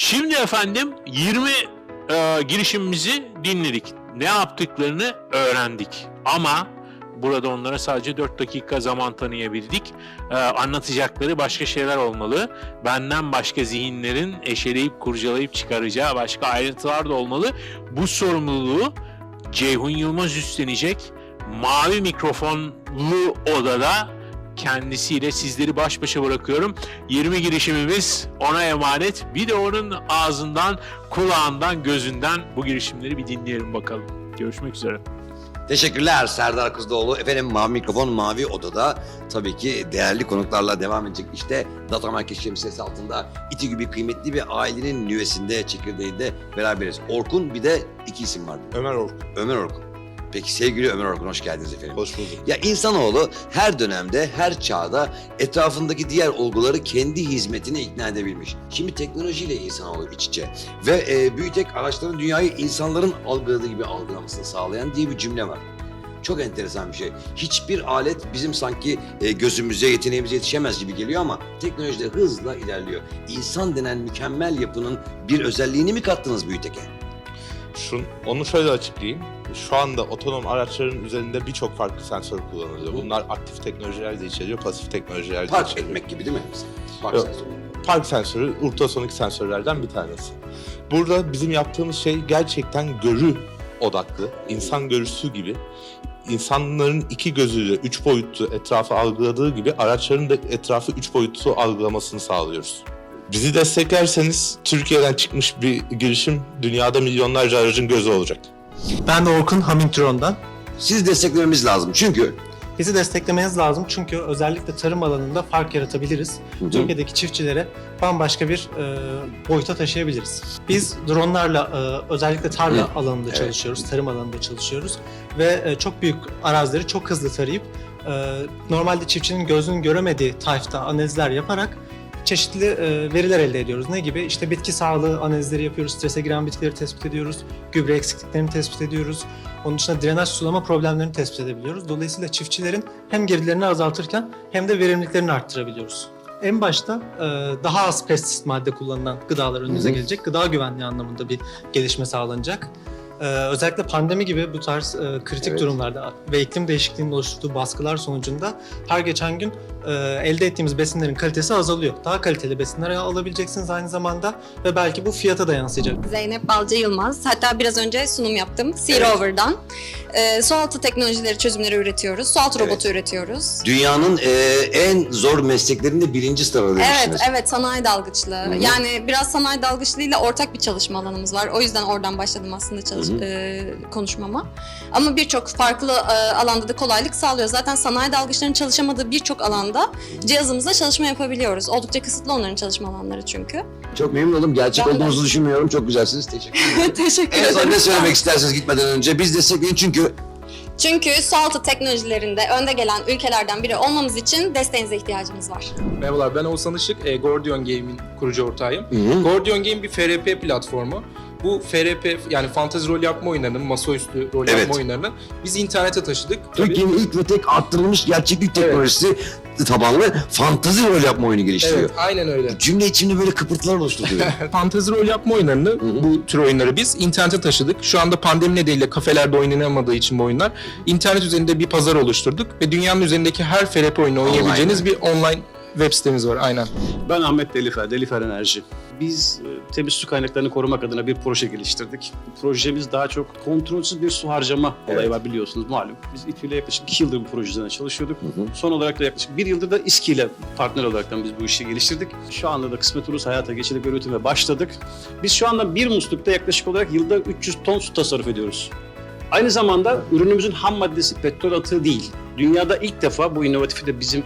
Şimdi efendim 20 e, girişimimizi dinledik. Ne yaptıklarını öğrendik. Ama burada onlara sadece 4 dakika zaman tanıyabildik. E, anlatacakları başka şeyler olmalı. Benden başka zihinlerin eşeleyip kurcalayıp çıkaracağı başka ayrıntılar da olmalı. Bu sorumluluğu Ceyhun Yılmaz üstlenecek. Mavi mikrofonlu odada kendisiyle sizleri baş başa bırakıyorum. 20 girişimimiz ona emanet. Bir de onun ağzından, kulağından, gözünden bu girişimleri bir dinleyelim bakalım. Görüşmek üzere. Teşekkürler Serdar Kızdıoğlu. Efendim Mavi Mikrofon Mavi Oda'da tabii ki değerli konuklarla devam edecek. İşte Data Market şemsiyesi altında iti gibi kıymetli bir ailenin nüvesinde, çekirdeğinde beraberiz. Orkun bir de iki isim var. Ömer Orkun. Ömer Orkun. Peki sevgili Ömer Orkun hoş geldiniz efendim. Hoş bulduk. Ya insanoğlu her dönemde, her çağda etrafındaki diğer olguları kendi hizmetine ikna edebilmiş. Şimdi teknolojiyle insanoğlu iç içe. Ve e, büyütek araçların dünyayı insanların algıladığı gibi algılamasını sağlayan diye bir cümle var. Çok enteresan bir şey. Hiçbir alet bizim sanki e, gözümüze, yeteneğimize yetişemez gibi geliyor ama teknolojide hızla ilerliyor. İnsan denen mükemmel yapının bir özelliğini mi kattınız büyüteke? Şun, onu şöyle açıklayayım. Şu anda otonom araçların üzerinde birçok farklı sensör kullanılıyor. Bunlar aktif teknolojiler de içeriyor, pasif teknolojiler de Park içeriyor. etmek gibi değil mi? Park Yok. sensörü. Park sensörü ultrasonik sensörlerden bir tanesi. Burada bizim yaptığımız şey gerçekten görü odaklı, insan görüsü gibi. İnsanların iki gözüyle üç boyutlu etrafı algıladığı gibi araçların da etrafı üç boyutlu algılamasını sağlıyoruz. Bizi desteklerseniz Türkiye'den çıkmış bir girişim dünyada milyonlarca aracın gözü olacak. Ben de Orkun Hamilton'dan. Siz desteklememiz lazım çünkü Bizi desteklemeniz lazım çünkü özellikle tarım alanında fark yaratabiliriz. Türkiye'deki çiftçilere bambaşka bir e, boyuta taşıyabiliriz. Biz dronlarla e, özellikle tarla Hı. alanında Evet. çalışıyoruz, tarım alanında çalışıyoruz ve e, çok büyük arazileri çok hızlı tarayıp e, normalde çiftçinin gözünün göremediği tayfta analizler yaparak çeşitli e, veriler elde ediyoruz. Ne gibi? İşte bitki sağlığı analizleri yapıyoruz, strese giren bitkileri tespit ediyoruz, gübre eksikliklerini tespit ediyoruz. Onun dışında drenaj sulama problemlerini tespit edebiliyoruz. Dolayısıyla çiftçilerin hem girdilerini azaltırken hem de verimliliklerini arttırabiliyoruz. En başta e, daha az pestisit madde kullanılan gıdalar hı. gelecek. Gıda güvenliği anlamında bir gelişme sağlanacak. E, özellikle pandemi gibi bu tarz e, kritik Evet. durumlarda ve iklim değişikliğinin oluşturduğu baskılar sonucunda her geçen gün e, elde ettiğimiz besinlerin kalitesi azalıyor. Daha kaliteli besinler alabileceksiniz aynı zamanda ve belki bu fiyata da yansıyacak. Zeynep Balcı Yılmaz. Hatta biraz önce sunum yaptım. Sea Evet. Ee, sualtı teknolojileri, çözümleri üretiyoruz. Sualtı Evet. robotu üretiyoruz. dünyanın e, en zor mesleklerinde birinci sırada Evet, evet sanayi dalgıçlığı. Hı hı. Yani biraz sanayi dalgıçlığıyla ortak bir çalışma alanımız var. O yüzden oradan başladım aslında çalış- Hı hı. e, konuşmama. Ama birçok farklı e, alanda da kolaylık sağlıyor. Zaten sanayi dalgıçlarının çalışamadığı birçok alanda cihazımızla çalışma yapabiliyoruz. Oldukça kısıtlı onların çalışma alanları çünkü. Çok memnun oldum. Gerçek Ben de. olduğunuzu düşünmüyorum. Çok güzelsiniz. Teşekkür ederim. Teşekkür en son ederim. ne söylemek istersiniz gitmeden önce? Biz destekleyin çünkü Çünkü sualtı teknolojilerinde önde gelen ülkelerden biri olmamız için desteğinize ihtiyacımız var. Merhabalar ben Oğuzhan Işık, e, Gordion Game'in kurucu ortağıyım. Hı hı. Gordion Game bir FRP platformu. Bu FRP yani fantezi rol yapma oyunlarının, masaüstü rol Evet. yapma oyunlarını biz internete taşıdık. Türkiye'nin ilk ve tek arttırılmış gerçeklik teknolojisi tabanlı fantezi rol yapma oyunu geliştiriyor. Evet, aynen öyle. Cümle içimde böyle kıpırtılar oluşturuyor. Fantezi rol yapma oyunlarını, bu tür oyunları biz internete taşıdık. Şu anda pandemi nedeniyle kafelerde oynanamadığı için bu oyunlar internet üzerinde bir pazar oluşturduk ve dünyanın üzerindeki her FRP oyunu oynayabileceğiniz bir online web sitemiz var aynen. Ben Ahmet Delifer, Delifer Enerji. Biz e, temiz su kaynaklarını korumak adına bir proje geliştirdik. Projemiz daha çok kontrolsüz bir su harcama olayı var biliyorsunuz malum. Biz İTÜ ile yaklaşık 2 yıldır bu proje üzerine çalışıyorduk. Hı hı. Son olarak da yaklaşık bir yıldır da İSKİ ile partner olaraktan biz bu işi geliştirdik. Şu anda da kısmet olursa hayata geçirip üretime başladık. Biz şu anda bir muslukta yaklaşık olarak yılda 300 ton su tasarruf ediyoruz. Aynı zamanda ürünümüzün ham maddesi petrol atığı değil. Dünyada ilk defa bu inovatifi de bizim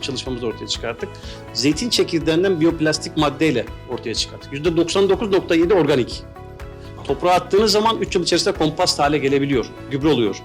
çalışmamızda ortaya çıkarttık. Zeytin çekirdeğinden biyoplastik maddeyle ortaya çıkarttık. %99.7 organik. Toprağa attığınız zaman 3 yıl içerisinde kompost hale gelebiliyor, gübre oluyor.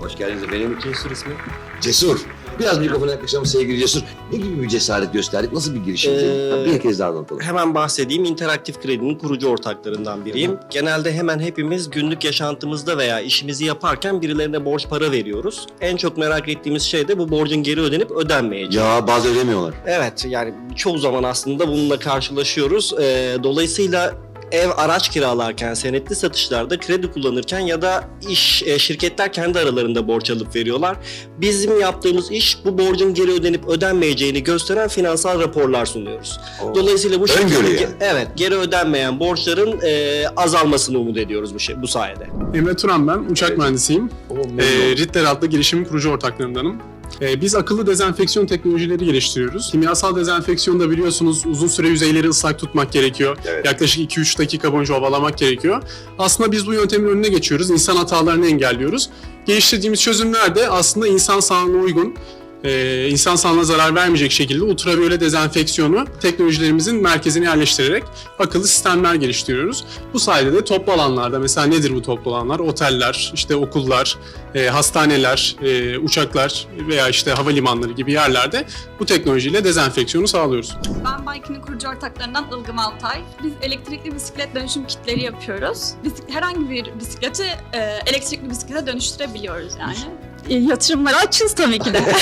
Hoş geldiniz efendim. Cesur ismi. Cesur. Biraz mikrofona yaklaşalım sevgili Cesur. Ne gibi bir cesaret gösterdik? Nasıl bir girişimdi? Ee, bir kez daha anlatalım. Hemen bahsedeyim. İnteraktif Kredi'nin kurucu ortaklarından biriyim. Genelde hemen hepimiz günlük yaşantımızda veya işimizi yaparken birilerine borç para veriyoruz. En çok merak ettiğimiz şey de bu borcun geri ödenip ödenmeyeceği. Ya bazı ödemiyorlar. Evet yani çoğu zaman aslında bununla karşılaşıyoruz. Ee, dolayısıyla ev araç kiralarken, senetli satışlarda kredi kullanırken ya da iş e, şirketler kendi aralarında borç alıp veriyorlar. Bizim yaptığımız iş bu borcun geri ödenip ödenmeyeceğini gösteren finansal raporlar sunuyoruz. Dolayısıyla bu şekilde yani. evet geri ödenmeyen borçların e, azalmasını umut ediyoruz bu şey bu sayede. Emre Turan ben, uçak Evet. mühendisiyim. Ee, Ritter adlı girişimin kurucu ortaklarındanım. Ee, biz akıllı dezenfeksiyon teknolojileri geliştiriyoruz. Kimyasal dezenfeksiyonda biliyorsunuz uzun süre yüzeyleri ıslak tutmak gerekiyor. Evet. Yaklaşık 2-3 dakika boyunca ovalamak gerekiyor. Aslında biz bu yöntemin önüne geçiyoruz. İnsan hatalarını engelliyoruz. Geliştirdiğimiz çözümler de aslında insan sağlığına uygun, e, insan sağlığına zarar vermeyecek şekilde ultraviyole dezenfeksiyonu teknolojilerimizin merkezine yerleştirerek akıllı sistemler geliştiriyoruz. Bu sayede de toplu alanlarda mesela nedir bu toplu alanlar? Oteller, işte okullar, e, hastaneler, e, uçaklar veya işte havalimanları gibi yerlerde bu teknolojiyle dezenfeksiyonu sağlıyoruz. Ben Bike'nin kurucu ortaklarından Ilgım Altay. Biz elektrikli bisiklet dönüşüm kitleri yapıyoruz. Bisik- herhangi bir bisikleti e, elektrikli bisiklete dönüştürebiliyoruz yani. Yatırımlara açız tabii ki de.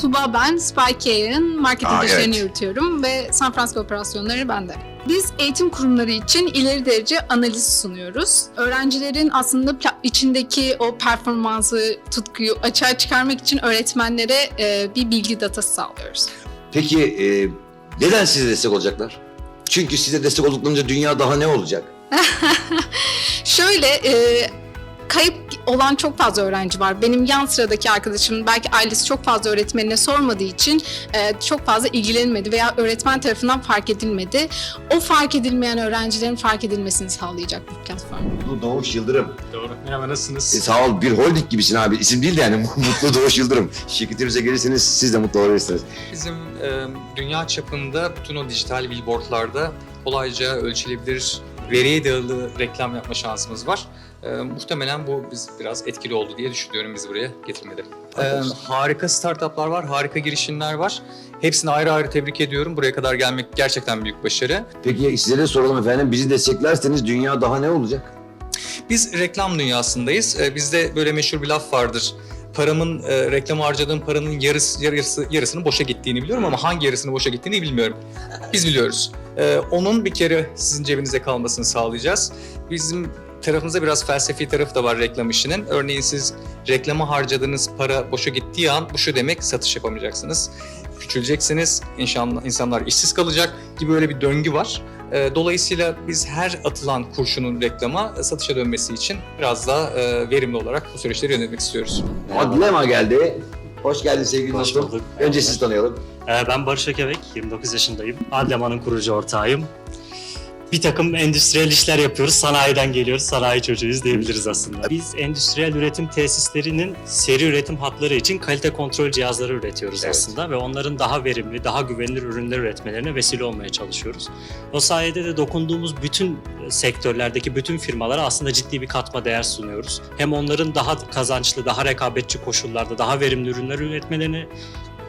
Tuba ben, Spycare'ın marketing işlerini evet. yürütüyorum ve San Francisco operasyonları bende. Biz eğitim kurumları için ileri derece analiz sunuyoruz. Öğrencilerin aslında içindeki o performansı, tutkuyu açığa çıkarmak için öğretmenlere e, bir bilgi datası sağlıyoruz. Peki e, neden size destek olacaklar? Çünkü size destek olduklarınca dünya daha ne olacak? Şöyle e, kayıp olan çok fazla öğrenci var. Benim yan sıradaki arkadaşım belki ailesi çok fazla öğretmenine sormadığı için e, çok fazla ilgilenmedi veya öğretmen tarafından fark edilmedi. O fark edilmeyen öğrencilerin fark edilmesini sağlayacak bu platform. Mutlu Doğuş Yıldırım. Doğru. Merhaba nasılsınız? E, sağ ol bir holding gibisin abi. İsim değil de yani Mutlu Doğuş Yıldırım. Şirketimize gelirseniz siz de mutlu olabilirsiniz. Bizim e, dünya çapında bütün o dijital billboardlarda kolayca ölçülebilir veriye dayalı reklam yapma şansımız var. E, muhtemelen bu biz biraz etkili oldu diye düşünüyorum biz buraya getirmede. E, harika startuplar var, harika girişimler var. Hepsini ayrı ayrı tebrik ediyorum. Buraya kadar gelmek gerçekten büyük başarı. Peki size de soralım efendim. Bizi desteklerseniz dünya daha ne olacak? Biz reklam dünyasındayız. Ee, bizde böyle meşhur bir laf vardır. Paramın, e, reklama harcadığım paranın yarısı, yarısı, yarısının boşa gittiğini biliyorum ama hangi yarısının boşa gittiğini bilmiyorum. Biz biliyoruz. Ee, onun bir kere sizin cebinizde kalmasını sağlayacağız. Bizim tarafımızda biraz felsefi tarafı da var reklam işinin. Örneğin siz reklama harcadığınız para boşa gittiği an bu şu demek satış yapamayacaksınız. Küçüleceksiniz, inşallah insanlar işsiz kalacak gibi öyle bir döngü var. Ee, Dolayısıyla biz her atılan kurşunun reklama e, satışa dönmesi için biraz daha e, verimli olarak bu süreçleri yönetmek istiyoruz. Adlema geldi. Hoş geldin sevgili Hoş dostum. bulduk. Önce sizi tanıyalım. Ee, Ben Barış Ökevek, 29 yaşındayım. Adleman'ın kurucu ortağıyım. Bir takım endüstriyel işler yapıyoruz. Sanayiden geliyoruz. Sanayi çocuğuyuz diyebiliriz aslında. Biz endüstriyel üretim tesislerinin seri üretim hatları için kalite kontrol cihazları üretiyoruz Evet. aslında ve onların daha verimli, daha güvenilir ürünler üretmelerine vesile olmaya çalışıyoruz. O sayede de dokunduğumuz bütün sektörlerdeki bütün firmalara aslında ciddi bir katma değer sunuyoruz. Hem onların daha kazançlı, daha rekabetçi koşullarda daha verimli ürünler üretmelerine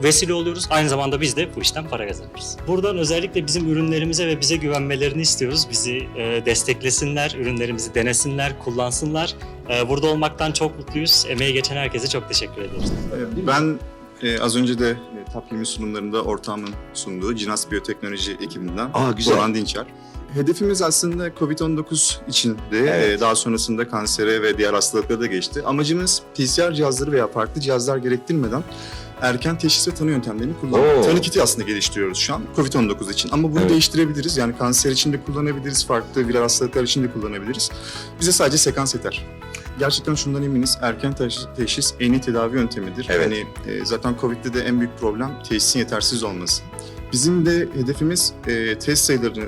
vesile oluyoruz. Aynı zamanda biz de bu işten para kazanıyoruz. Buradan özellikle bizim ürünlerimize ve bize güvenmelerini istiyoruz. Bizi e, desteklesinler, ürünlerimizi denesinler, kullansınlar. E, burada olmaktan çok mutluyuz. Emeği geçen herkese çok teşekkür ediyoruz. Ben e, az önce de e, Taplim'in sunumlarında ortağımın sunduğu Cinas Biyoteknoloji ekibinden Aa güzel. Orhan Dinçer. Hedefimiz aslında COVID-19 için de Evet. e, daha sonrasında kansere ve diğer hastalıklara da geçti. Amacımız PCR cihazları veya farklı cihazlar gerektirmeden erken teşhis ve tanı yöntemlerini kullanmak. Oo. Tanı kiti aslında geliştiriyoruz şu an COVID-19 için. Ama bunu Evet. değiştirebiliriz. Yani kanser için de kullanabiliriz, farklı viral hastalıklar için de kullanabiliriz. Bize sadece sekans yeter. Gerçekten şundan eminiz, erken teşhis, teşhis en iyi tedavi yöntemidir. Evet. Hani e, zaten COVID'de de en büyük problem teşhisin yetersiz olması. Bizim de hedefimiz e, test sayılarını,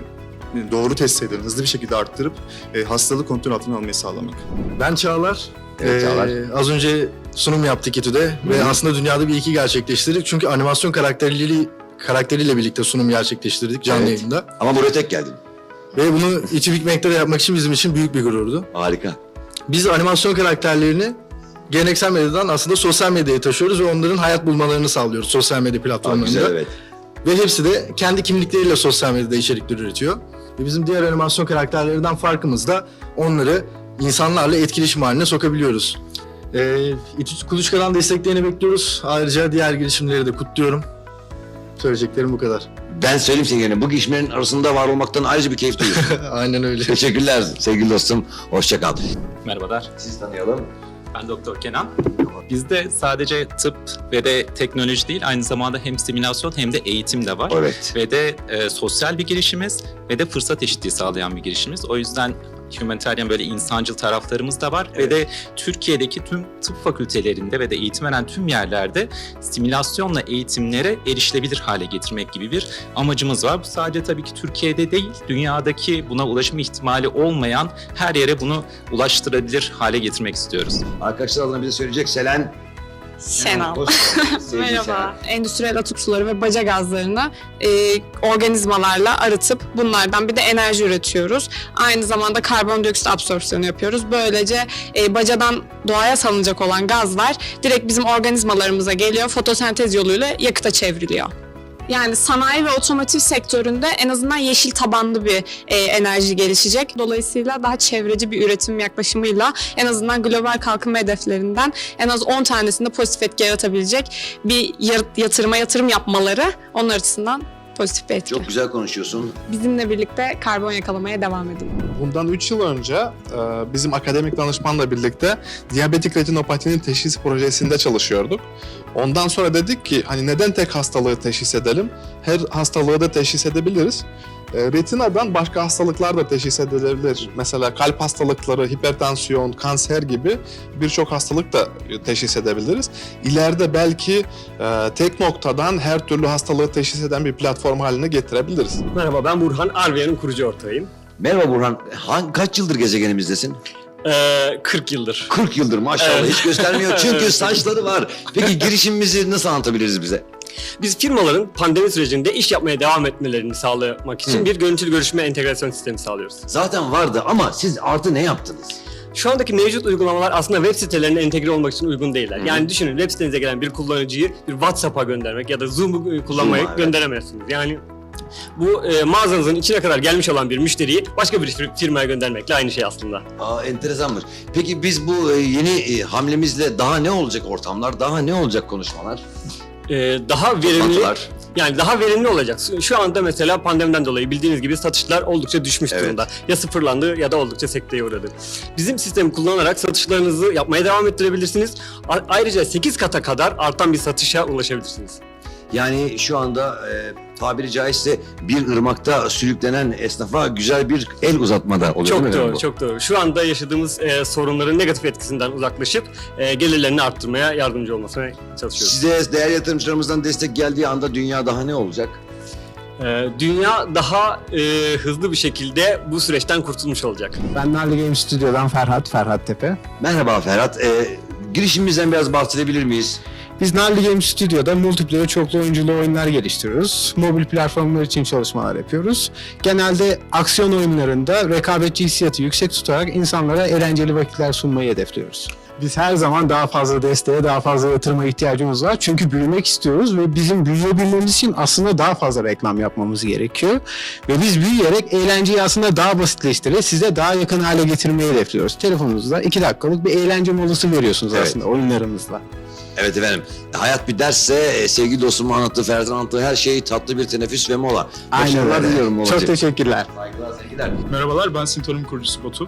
e, doğru test sayılarını hızlı bir şekilde arttırıp e, hastalığı kontrol altına almayı sağlamak. Ben Çağlar. Evet. Ee, az önce sunum yaptık İTÜ'de ve aslında dünyada bir iki gerçekleştirdik. Çünkü animasyon karakterleriyle karakteriyle birlikte sunum gerçekleştirdik canlı Evet. yayında. Ama buraya tek geldin. Ve bunu İTÜ Big Mac'te de yapmak için bizim için büyük bir gururdu. Harika. Biz animasyon karakterlerini geleneksel medyadan aslında sosyal medyaya taşıyoruz ve onların hayat bulmalarını sağlıyoruz sosyal medya platformlarında. güzel evet. Ve hepsi de kendi kimlikleriyle sosyal medyada içerikler üretiyor. Ve bizim diğer animasyon karakterlerinden farkımız da onları insanlarla etkileşim haline sokabiliyoruz. Ee, İTÜ Kuluçka'dan desteklerini bekliyoruz. Ayrıca diğer girişimleri de kutluyorum. Söyleyeceklerim bu kadar. Ben söyleyeyim sevgilim bu girişimlerin arasında var olmaktan ayrıca bir keyif duyuyorum. Aynen öyle. Teşekkürler sevgili dostum. Hoşça kal. Merhabalar, Sizi tanıyalım. ben Doktor Kenan. Bizde sadece tıp ve de teknoloji değil, aynı zamanda hem simülasyon hem de eğitim de var. Evet. Ve de e, sosyal bir girişimiz ve de fırsat eşitliği sağlayan bir girişimiz. O yüzden humanitarian böyle insancıl taraflarımız da var. Ve de Türkiye'deki tüm tıp fakültelerinde ve de eğitim veren tüm yerlerde simülasyonla eğitimlere erişilebilir hale getirmek gibi bir amacımız var. Bu sadece tabii ki Türkiye'de değil, dünyadaki buna ulaşım ihtimali olmayan her yere bunu ulaştırabilir hale getirmek istiyoruz. Arkadaşlar adına bize söyleyecek Selen. Şenal. Merhaba. Endüstriyel atık suları ve baca gazlarını e, organizmalarla arıtıp bunlardan bir de enerji üretiyoruz. Aynı zamanda karbondioksit absorpsiyonu yapıyoruz. Böylece e, bacadan doğaya salınacak olan gazlar direkt bizim organizmalarımıza geliyor. Fotosentez yoluyla yakıta çevriliyor. Yani sanayi ve otomotiv sektöründe en azından yeşil tabanlı bir e, enerji gelişecek. Dolayısıyla daha çevreci bir üretim yaklaşımıyla en azından global kalkınma hedeflerinden en az 10 tanesinde pozitif etki yaratabilecek bir yatırıma yatırım yapmaları onlar açısından pozitif bir etki. Çok güzel konuşuyorsun. Bizimle birlikte karbon yakalamaya devam edin. Bundan 3 yıl önce e, bizim akademik danışmanla birlikte diyabetik retinopatinin teşhis projesinde çalışıyorduk. Ondan sonra dedik ki hani neden tek hastalığı teşhis edelim? Her hastalığı da teşhis edebiliriz. E, retinadan başka hastalıklar da teşhis edilebilir. Mesela kalp hastalıkları, hipertansiyon, kanser gibi birçok hastalık da teşhis edebiliriz. İleride belki e, tek noktadan her türlü hastalığı teşhis eden bir platform haline getirebiliriz. Merhaba ben Burhan, Arvia'nın kurucu ortağıyım. Merhaba Burhan. Han, kaç yıldır gezegenimizdesin? Ee, 40 yıldır. 40 yıldır maşallah Evet. hiç göstermiyor çünkü saçları var. Peki girişimimizi nasıl anlatabiliriz bize? Biz firmaların pandemi sürecinde iş yapmaya devam etmelerini sağlamak için Hı. bir görüntülü görüşme entegrasyon sistemi sağlıyoruz. Zaten vardı ama siz artı ne yaptınız? Şu andaki mevcut uygulamalar aslında web sitelerine entegre olmak için uygun değiller. Hı. Yani düşünün web sitenize gelen bir kullanıcıyı bir WhatsApp'a göndermek ya da Zoom'u kullanmayı Zoom'a, evet. gönderemezsiniz. Yani bu e, mağazanızın içine kadar gelmiş olan bir müşteriyi başka bir fir- firmaya göndermekle aynı şey aslında. Aa enteresanmış. Peki biz bu e, yeni e, hamlemizle daha ne olacak ortamlar? Daha ne olacak konuşmalar? Ee, daha verimli Toplantılar. yani daha verimli olacak. Şu anda mesela pandemiden dolayı bildiğiniz gibi satışlar oldukça düşmüş Evet. durumda. Ya sıfırlandı ya da oldukça sekteye uğradı. Bizim sistemi kullanarak satışlarınızı yapmaya devam ettirebilirsiniz. A- ayrıca 8 kata kadar artan bir satışa ulaşabilirsiniz. Yani şu anda e, tabiri caizse bir ırmakta sürüklenen esnafa güzel bir el uzatmada oluyor değil Çok mi efendim doğru, çok doğru. Şu anda yaşadığımız e, sorunların negatif etkisinden uzaklaşıp e, gelirlerini arttırmaya yardımcı olmasına çalışıyoruz. Size değer yatırımcılarımızdan destek geldiği anda dünya daha ne olacak? Ee, dünya daha e, hızlı bir şekilde bu süreçten kurtulmuş olacak. Ben Narlı Game Stüdyo'dan Ferhat, Ferhat Tepe. Merhaba Ferhat. E, girişimimizden biraz bahsedebilir miyiz? Biz Narlı Game Stüdyo'da multiplayer çoklu oyunculu oyunlar geliştiriyoruz. Mobil platformlar için çalışmalar yapıyoruz. Genelde aksiyon oyunlarında rekabetçi hissiyatı yüksek tutarak insanlara eğlenceli vakitler sunmayı hedefliyoruz. Biz her zaman daha fazla desteğe, daha fazla yatırıma ihtiyacımız var. Çünkü büyümek istiyoruz ve bizim büyüyebilmemiz için aslında daha fazla reklam yapmamız gerekiyor. Ve biz büyüyerek eğlenceyi aslında daha basitleştirerek size daha yakın hale getirmeyi hedefliyoruz. Telefonunuzda iki dakikalık bir eğlence molası veriyorsunuz Evet. aslında oyunlarımızla. Evet efendim. Hayat bir dersse e, sevgili dostumun anlattığı, Ferhat'ın anlattığı her şey tatlı bir teneffüs ve mola. Aynen diliyorum. Çok teşekkürler. Saygılar, sevgiler. Merhabalar, ben Sinton'un kurucusu Batu.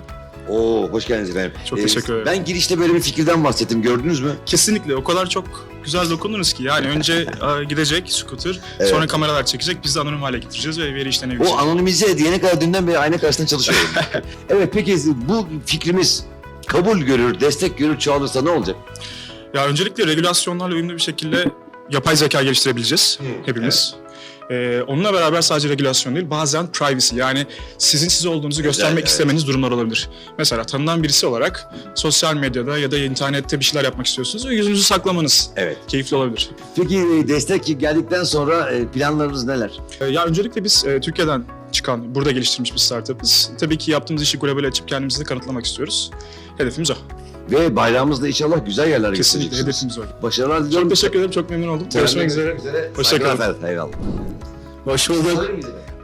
Oo, hoş geldiniz efendim. Çok Ee, teşekkür ederim. Ben girişte böyle bir fikirden bahsettim, gördünüz mü? Kesinlikle o kadar çok güzel dokundunuz ki. Yani önce e, gidecek scooter, Evet. sonra kameralar çekecek, biz de anonim hale getireceğiz ve veri işlenebilecek. O anonimize diyene kadar dünden beri ayna karşısında çalışıyorum. evet peki bu fikrimiz kabul görür, destek görür, çoğalırsa ne olacak? Ya öncelikle regülasyonlarla uyumlu bir şekilde yapay zeka geliştirebileceğiz hepimiz. Ee, onunla beraber sadece regülasyon değil, bazen privacy yani sizin siz olduğunuzu göstermek evet. istemeniz durumlar olabilir. Mesela tanınan birisi olarak sosyal medyada ya da internette bir şeyler yapmak istiyorsunuz ve yüzünüzü saklamanız evet. keyifli olabilir. Peki e, destek geldikten sonra e, planlarınız neler? Ee, Ya öncelikle biz e, Türkiye'den çıkan, burada geliştirilmiş bir startup'ız. Tabii ki yaptığımız işi global açıp kendimizi de kanıtlamak istiyoruz. Hedefimiz o. Ve bayrağımızda inşallah güzel yerlere Kesinlikle götüreceksiniz. hedefimiz o. Başarılar diliyorum. Çok teşekkür ederim. Çok memnun oldum. Görüşmek üzere. Hoşçakalın. efendim. Eyvallah. Hoş bulduk.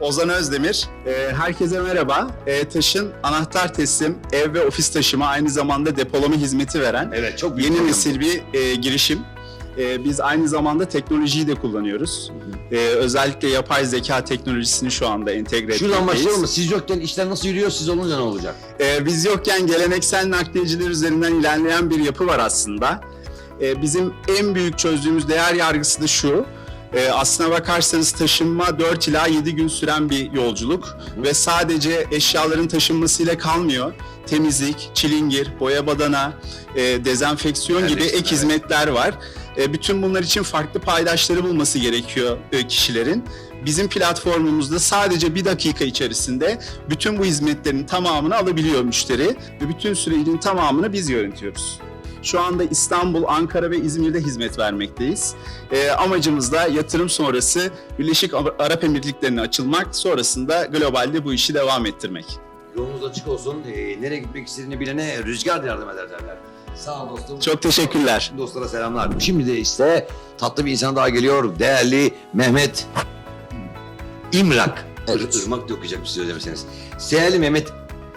Ozan Özdemir. Ee, herkese merhaba. Ee, Taş'ın anahtar teslim, ev ve ofis taşıma aynı zamanda depolama hizmeti veren evet, çok yeni nesil bir e, girişim. Ee, biz aynı zamanda teknolojiyi de kullanıyoruz. Ee, özellikle yapay zeka teknolojisini şu anda entegre Şuradan etmekteyiz. başlayalım mı? Siz yokken işler nasıl yürüyor? Siz olunca ne olacak? Ee, biz yokken geleneksel nakliyeciler üzerinden ilerleyen bir yapı var aslında. Ee, bizim en büyük çözdüğümüz değer yargısı da şu. Ee, aslına bakarsanız taşınma 4 ila 7 gün süren bir yolculuk ve sadece eşyaların taşınmasıyla kalmıyor. Temizlik, çilingir, boya badana, e, dezenfeksiyon gibi ek hizmetler var. E, bütün bunlar için farklı paydaşları bulması gerekiyor e, kişilerin. Bizim platformumuzda sadece bir dakika içerisinde bütün bu hizmetlerin tamamını alabiliyor müşteri ve bütün sürecin tamamını biz yönetiyoruz. Şu anda İstanbul, Ankara ve İzmir'de hizmet vermekteyiz. E, amacımız da yatırım sonrası Birleşik Arap Emirlikleri'ne açılmak, sonrasında globalde bu işi devam ettirmek. Yolunuz açık olsun. Ee, nereye gitmek istediğini bilene rüzgar yardım eder derler. Sağ ol dostum. Çok teşekkürler. Dostlara selamlar. Şimdi de işte tatlı bir insan daha geliyor. Değerli Mehmet İmrak. Evet. Irmak okuyacak bir şey söylemeseniz. Değerli Mehmet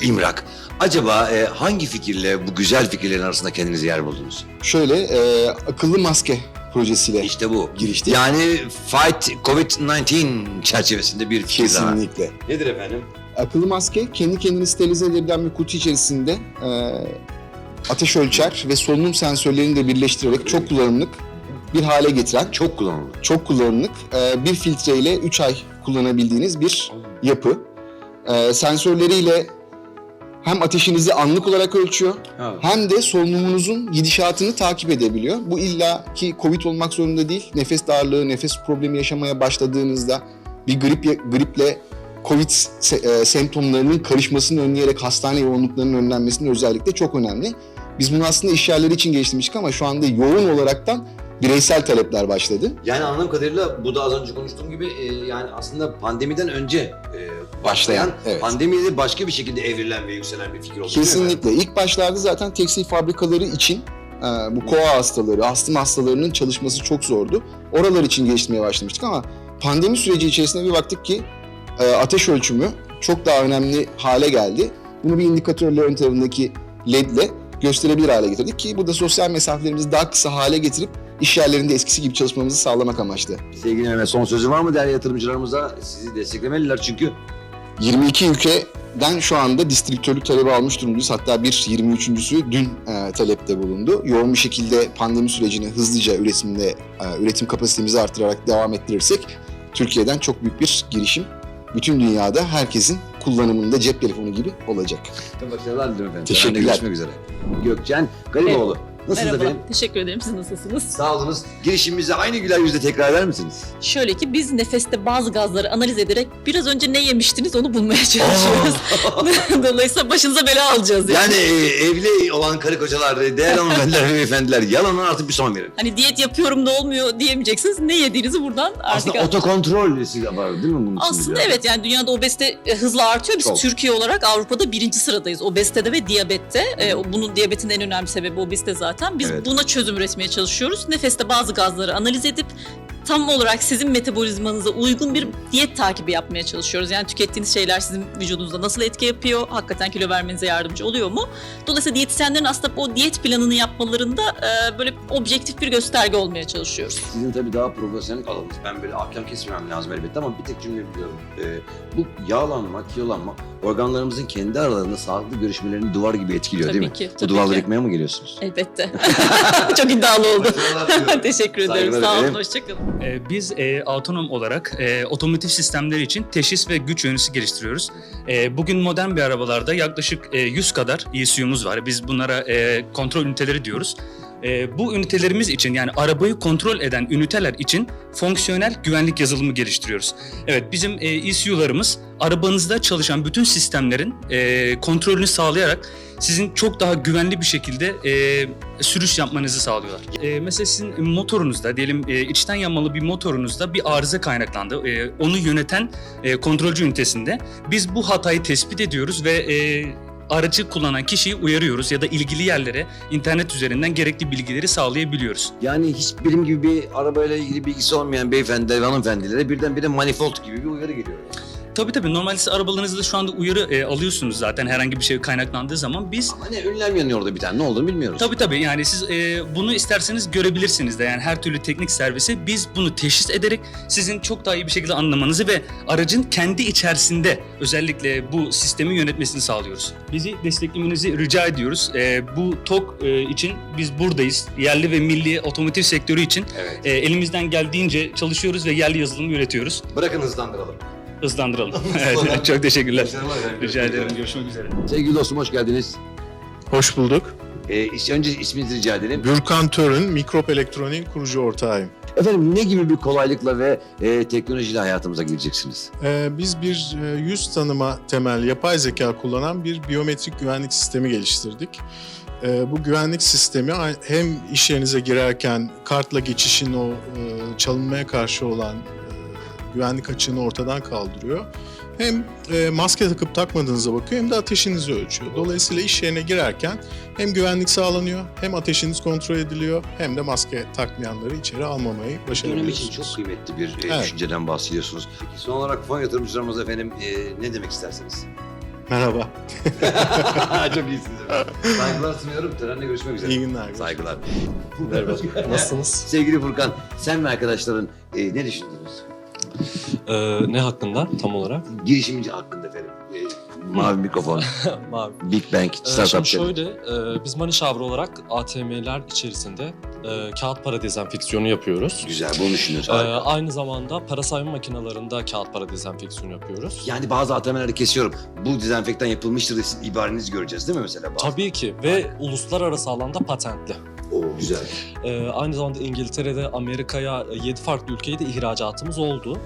İmrak. Acaba e, hangi fikirle bu güzel fikirlerin arasında kendinizi yer buldunuz? Şöyle e, akıllı maske projesiyle işte bu giriştik. Yani Fight COVID-19 çerçevesinde bir fikir daha. Kesinlikle. Nedir efendim? Akıllı maske kendi kendini sterilize edebilen bir kutu içerisinde e, ateş ölçer ve solunum sensörlerini de birleştirerek çok kullanımlık bir hale getiren çok kullanımlık çok kullanımlık e, bir filtreyle 3 ay kullanabildiğiniz bir yapı. E, sensörleriyle hem ateşinizi anlık olarak ölçüyor Evet. hem de solunumunuzun gidişatını takip edebiliyor. Bu illa ki Covid olmak zorunda değil. Nefes darlığı, nefes problemi yaşamaya başladığınızda bir grip griple Covid se- e, semptomlarının karışmasını önleyerek hastane yoğunluklarının önlenmesinin özellikle çok önemli. Biz bunu aslında iş yerleri için geliştirmiştik ama şu anda yoğun olaraktan bireysel talepler başladı. Yani anladığım kadarıyla bu da az önce konuştuğum gibi e, yani aslında pandemiden önce e, başlayan, evet. pandemiyle başka bir şekilde evrilen ve yükselen bir fikir oldu. Kesinlikle. İlk başlarda zaten tekstil fabrikaları için e, bu koa hastaları, astım hastalarının çalışması çok zordu. Oralar için geliştirmeye başlamıştık ama pandemi süreci içerisinde bir baktık ki e, ateş ölçümü çok daha önemli hale geldi. Bunu bir indikatörle ön tarafındaki ledle gösterebilir hale getirdik ki bu da sosyal mesafelerimizi daha kısa hale getirip iş yerlerinde eskisi gibi çalışmamızı sağlamak amaçlı. Sevgili Mehmet son sözü var mı değerli yatırımcılarımıza? Sizi desteklemeliler çünkü. 22 ülkeden şu anda distribütörlük talebi almış durumdayız. Hatta bir 23.sü dün e, talepte bulundu. Yoğun bir şekilde pandemi sürecini hızlıca üretimde e, üretim kapasitemizi artırarak devam ettirirsek Türkiye'den çok büyük bir girişim bütün dünyada herkesin kullanımında cep telefonu gibi olacak. Başarılar diliyorum efendim. Teşekkürler. Görüşmek üzere. Gökçen Gariboğlu. Nasılsınız Merhaba, efendim? teşekkür ederim. Siz nasılsınız? Sağ olunuz. Girişimimizi aynı güler yüzle tekrar eder misiniz? Şöyle ki biz nefeste bazı gazları analiz ederek biraz önce ne yemiştiniz onu bulmaya çalışıyoruz. Dolayısıyla başınıza bela alacağız yani. Yani e, evli olan karı kocalar, değerli hanımefendiler ve beyefendiler yalanın artık bir son verin. Hani diyet yapıyorum da olmuyor diyemeyeceksiniz. Ne yediğinizi buradan artık... Aslında otokontrol var değil mi bunun? Aslında evet yani dünyada obezite e, hızla artıyor. Biz Çok. Türkiye olarak Avrupa'da birinci sıradayız. Obezitede ve diyabette. E, bunun diyabetin en önemli sebebi obezite zaten. Biz Evet. buna çözüm üretmeye çalışıyoruz. Nefeste bazı gazları analiz edip tam olarak sizin metabolizmanıza uygun bir diyet takibi yapmaya çalışıyoruz. Yani tükettiğiniz şeyler sizin vücudunuzda nasıl etki yapıyor? Hakikaten kilo vermenize yardımcı oluyor mu? Dolayısıyla diyetisyenlerin aslında o diyet planını yapmalarında e, böyle objektif bir gösterge olmaya çalışıyoruz. Sizin tabii daha profesyonel alanınız. Ben böyle ahkam kesmemem lazım elbette ama bir tek cümle biliyorum. Ee, bu yağlanma, kilolanma organlarımızın kendi aralarında sağlıklı görüşmelerini duvar gibi etkiliyor Tabii değil mi? ki, Bu tabii duvarları ki. yıkmaya mı geliyorsunuz? Elbette. Çok iddialı oldu. Teşekkür ederim. Saygılar Sağ olun. Hoşçakalın. Ee, Biz e, otonom olarak e, otomotiv sistemleri için teşhis ve güç yönüsü geliştiriyoruz. E, bugün modern bir arabalarda yaklaşık e, 100 kadar ECU'muz var. Biz bunlara e, kontrol üniteleri diyoruz. E, bu ünitelerimiz için yani arabayı kontrol eden üniteler için fonksiyonel güvenlik yazılımı geliştiriyoruz. Evet bizim e, ECU'larımız arabanızda çalışan bütün sistemlerin e, kontrolünü sağlayarak sizin çok daha güvenli bir şekilde e, sürüş yapmanızı sağlıyorlar. E, mesela sizin motorunuzda diyelim e, içten yanmalı bir motorunuzda bir arıza kaynaklandı. E, onu yöneten e, kontrolcü ünitesinde biz bu hatayı tespit ediyoruz ve e, aracı kullanan kişiyi uyarıyoruz ya da ilgili yerlere internet üzerinden gerekli bilgileri sağlayabiliyoruz. Yani hiç benim gibi bir arabayla ilgili bilgisi olmayan beyefendi hanımefendilere birdenbire manifold gibi bir uyarı geliyor. Tabii tabii normalde siz arabalarınızda şu anda uyarı e, alıyorsunuz zaten herhangi bir şey kaynaklandığı zaman biz Ama ne ünlem yanıyor orada bir tane ne olduğunu bilmiyoruz. Tabii tabii yani siz e, bunu isterseniz görebilirsiniz de yani her türlü teknik servise biz bunu teşhis ederek sizin çok daha iyi bir şekilde anlamanızı ve aracın kendi içerisinde özellikle bu sistemi yönetmesini sağlıyoruz. Bizi desteklemenizi rica ediyoruz. E, bu TOK e, için biz buradayız. Yerli ve milli otomotiv sektörü için Evet. e, elimizden geldiğince çalışıyoruz ve yerli yazılım üretiyoruz. Bırakın hızlandıralım. Hızlandıralım. evet, çok teşekkürler. Rica ederim. Görüşmek üzere. Sevgili dostum hoş geldiniz. Hoş bulduk. Ee, önce isminizi rica edelim. Gürkan Törün, Mikrop Elektronik'in kurucu ortağıyım. Efendim ne gibi bir kolaylıkla ve e, teknolojiyle hayatımıza gireceksiniz? Ee, biz bir e, yüz tanıma temel yapay zeka kullanan bir biyometrik güvenlik sistemi geliştirdik. Ee, bu güvenlik sistemi a- hem iş yerinize girerken kartla geçişin o e, çalınmaya karşı olan güvenlik açığını ortadan kaldırıyor. Hem e, maske takıp takmadığınıza bakıyor hem de ateşinizi ölçüyor. Dolayısıyla iş yerine girerken hem güvenlik sağlanıyor hem ateşiniz kontrol ediliyor hem de maske takmayanları içeri almamayı Dönem için başarabiliyorsunuz. çok kıymetli bir e, Evet. düşünceden bahsediyorsunuz. Peki son olarak fon yatırımcılarımıza efendim e, ne demek istersiniz? Merhaba. çok iyisiniz efendim. Saygılar sunuyorum. Törenle görüşmek üzere. İyi günler. Saygılar. Merhaba, nasılsınız? Sevgili Furkan, sen ve arkadaşların e, ne düşündünüz? Ee, ne hakkında tam olarak? Girişimci hakkında efendim. E, mavi mikrofon. Mavi. Big Bang, Ee, Startup şimdi Center. şöyle, e, biz Money Shower olarak ATM'ler içerisinde e, kağıt para dezenfeksiyonu yapıyoruz. Güzel, bunu düşünüyoruz. Ee, Harika. aynı zamanda para sayma makinelerinde kağıt para dezenfeksiyonu yapıyoruz. Yani bazı ATM'leri kesiyorum. Bu dezenfektan yapılmıştır ibarenizi göreceğiz değil mi mesela? Bazı? Tabii ki ve uluslararası alanda patentli. Oo, güzel. Ee, aynı zamanda İngiltere'de, Amerika'ya 7 farklı ülkeye de ihracatımız oldu.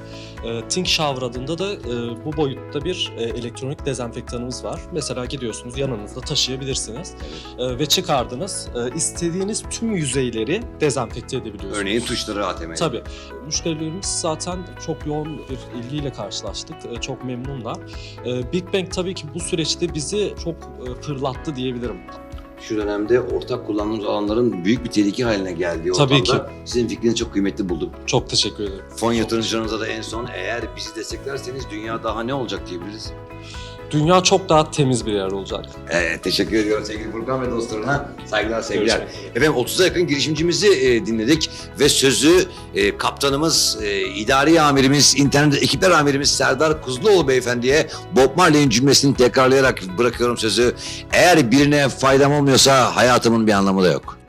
Ee, Think Shower adında da e, bu boyutta bir e, elektronik dezenfektanımız var. Mesela gidiyorsunuz yanınızda taşıyabilirsiniz Ee, ve çıkardınız. e, istediğiniz tüm yüzeyleri dezenfekte edebiliyorsunuz. Örneğin tuşları ATM'ye. Tabii. Müşterilerimiz zaten çok yoğun bir ilgiyle karşılaştık. Ee, Çok memnunlar. Ee, Big Bang tabii ki bu süreçte bizi çok e, fırlattı diyebilirim. Şu dönemde ortak kullandığımız alanların büyük bir tehlike haline geldiği Tabii ortamda sizin fikrinizi çok kıymetli buldum. Çok teşekkür ederim. Fon yatırımcılarınıza da en son eğer bizi desteklerseniz dünya daha ne olacak diyebiliriz. Dünya çok daha temiz bir yer olacak. Evet, teşekkür ediyorum sevgili Furkan ve dostlarına. Saygılar, sevgiler. Görüşmek Efendim 30'a yakın girişimcimizi e, dinledik ve sözü e, kaptanımız, e, idari amirimiz, internet ekipler amirimiz Serdar Kuzluoğlu beyefendiye Bob Marley'in cümlesini tekrarlayarak bırakıyorum sözü. Eğer birine faydam olmuyorsa hayatımın bir anlamı da yok.